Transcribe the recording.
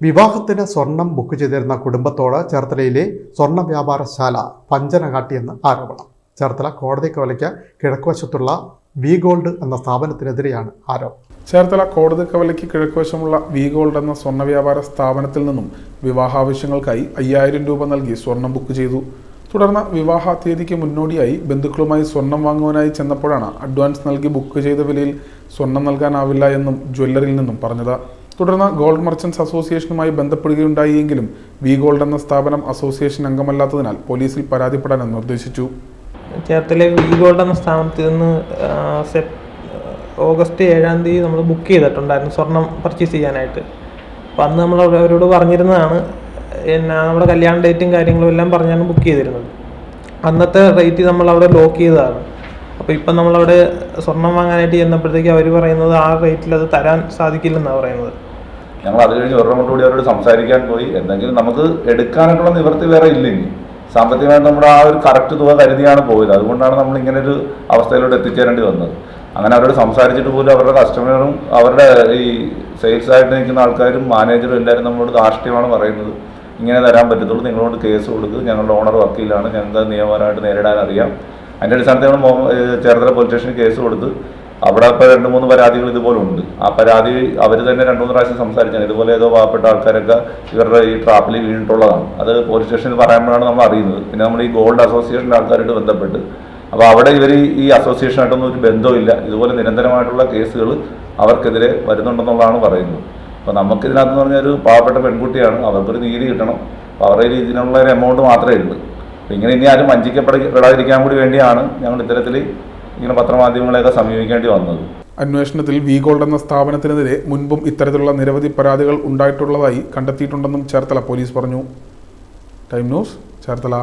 വിവാഹത്തിന് സ്വർണം ബുക്ക് ചെയ്തിരുന്ന കുടുംബത്തോട് ചേർത്തലയിലെ സ്വർണ വ്യാപാരശാല വഞ്ചന കാട്ടിയെന്ന് ആരോപണം. ചേർത്തല കോടതി കവലയ്ക്ക് കിഴക്കുവശത്തുള്ള വി ഗോൾഡ് എന്ന സ്ഥാപനത്തിനെതിരെയാണ് ആരോപണം. ചേർത്തല കോടതി കവലയ്ക്ക് കിഴക്കുവശമുള്ള വി ഗോൾഡ് എന്ന സ്വർണ വ്യാപാര സ്ഥാപനത്തിൽ നിന്നും വിവാഹാവശ്യങ്ങൾക്കായി അയ്യായിരം രൂപ നൽകി സ്വർണം ബുക്ക് ചെയ്തു. തുടർന്ന് വിവാഹ തീയതിക്ക് മുന്നോടിയായി ബന്ധുക്കളുമായി സ്വർണം വാങ്ങുവാനായി ചെന്നപ്പോഴാണ് അഡ്വാൻസ് നൽകി ബുക്ക് ചെയ്ത വിലയിൽ സ്വർണം നൽകാനാവില്ല എന്നും ജ്വല്ലറിയിൽ നിന്നും പറഞ്ഞത്. തുടർന്ന് ഗോൾഡ് മർച്ചൻസ് അസോസിയേഷനുമായി ബന്ധപ്പെടുകയുണ്ടായെങ്കിലും വി ഗോൾഡ് എന്ന സ്ഥാപനം അസോസിയേഷൻ അംഗമല്ലാത്തതിനാൽ പോലീസിൽ പരാതിപ്പെടാൻ നിർദ്ദേശിച്ചു. ചേർത്തലെ വി ഗോൾഡ് എന്ന സ്ഥാപനത്തിൽ നിന്ന് ഓഗസ്റ്റ് ഏഴാം തീയതി നമ്മൾ ബുക്ക് ചെയ്തിട്ടുണ്ടായിരുന്നു സ്വർണം പർച്ചേസ് ചെയ്യാനായിട്ട്. അപ്പം അന്ന് നമ്മൾ അവരോട് പറഞ്ഞിരുന്നതാണ് എന്നാ നമ്മുടെ കല്യാണ ഡേറ്റും കാര്യങ്ങളും എല്ലാം പറഞ്ഞാണ് ബുക്ക് ചെയ്തിരുന്നത്. അന്നത്തെ റേറ്റ് നമ്മൾ അവിടെ ലോക്ക് ചെയ്തതാണ്. അപ്പോൾ ഇപ്പം നമ്മളവിടെ സ്വർണം വാങ്ങാനായിട്ട് ചെന്നപ്പോഴത്തേക്ക് അവർ പറയുന്നത് ആ റേറ്റിൽ അത് തരാൻ സാധിക്കില്ലെന്നാണ് പറയുന്നത്. ഞങ്ങൾ അത് കഴിഞ്ഞ് ഒരു കൂടി അവരോട് സംസാരിക്കാൻ പോയി. എന്തെങ്കിലും നമുക്ക് എടുക്കാനൊക്കെയുള്ള നിവൃത്തി വേറെ ഇല്ലെങ്കിൽ സാമ്പത്തികമായിട്ട് നമ്മുടെ ആ ഒരു കറക്റ്റ് തുക കരുതിയാണ് പോയത്. അതുകൊണ്ടാണ് നമ്മൾ ഇങ്ങനെ ഒരു അവസ്ഥയിലോട്ട് എത്തിച്ചേരേണ്ടി വന്നത്. അങ്ങനെ അവരോട് സംസാരിച്ചിട്ട് പോലും അവരുടെ കസ്റ്റമറും അവരുടെ ഈ സെയിൽസ് ആയിട്ട് നിൽക്കുന്ന ആൾക്കാരും മാനേജറും എല്ലാവരും നമ്മളോട് ധാർഷ്ട്യമാണ് പറയുന്നത്. ഇങ്ങനെ തരാൻ പറ്റത്തുള്ളൂ. നിങ്ങളോട് കേസ് കൊടുക്കുക ഞങ്ങളുടെ ഓണർ വക്കീലാണ്. ഞങ്ങൾക്ക് നിയമപരമായിട്ട് നേരിടാൻ അറിയാം. അതിന്റെ അടിസ്ഥാനത്തിൽ നമ്മൾ ചേർത്തല പോലീസ് സ്റ്റേഷനിൽ കേസ് കൊടുത്ത് അവിടെ ഇപ്പോൾ രണ്ട് മൂന്ന് പരാതികൾ ഇതുപോലെ ഉണ്ട്. ആ പരാതി അവർ തന്നെ രണ്ടു മൂന്ന് പ്രാവശ്യം സംസാരിച്ചാണ്. ഇതുപോലെ ഏതോ പാവപ്പെട്ട ആൾക്കാരൊക്കെ ഇവരുടെ ഈ ട്രാപ്പിൽ വീണിട്ടുള്ളതാണ്. അത് പോലീസ് സ്റ്റേഷനിൽ പറയുമ്പോഴാണ് നമ്മൾ അറിയുന്നത്. പിന്നെ നമ്മൾ ഈ ഗോൾഡ് അസോസിയേഷന്റെ ആൾക്കാരായിട്ട് ബന്ധപ്പെട്ട്. അപ്പോൾ അവിടെ ഇവർ ഈ അസോസിയേഷനായിട്ടൊന്നും ഒരു ബന്ധമില്ല ഇതുപോലെ നിരന്തരമായിട്ടുള്ള കേസുകൾ അവർക്കെതിരെ വരുന്നുണ്ടെന്നുള്ളതാണ് പറയുന്നത്. അപ്പോൾ ഇതിനകത്ത് പറഞ്ഞാൽ ഒരു പാവപ്പെട്ട പെൺകുട്ടിയാണ്. അവർക്കൊരു നീതി കിട്ടണം. അപ്പോൾ അവരുടെ ഇതിനുള്ള ഒരു എമൗണ്ട് മാത്രമേ ഉള്ളൂ. ഇങ്ങനെ ഇനി ആരും വഞ്ചിക്കപ്പെടാതിരിക്കാൻ കൂടി വേണ്ടിയാണ് ഞങ്ങൾ ഇത്തരത്തിൽ ഇങ്ങനെ പത്രമാധ്യമങ്ങളെയൊക്കെ സമീപിക്കേണ്ടി വന്നത്. അന്വേഷണത്തിൽ വി ഗോൾഡ് എന്ന സ്ഥാപനത്തിനെതിരെ മുൻപും ഇത്തരത്തിലുള്ള നിരവധി പരാതികൾ ഉണ്ടായിട്ടുള്ളതായി കണ്ടെത്തിയിട്ടുണ്ടെന്നും ചേർത്തല പോലീസ് പറഞ്ഞു. Time news Cherthala.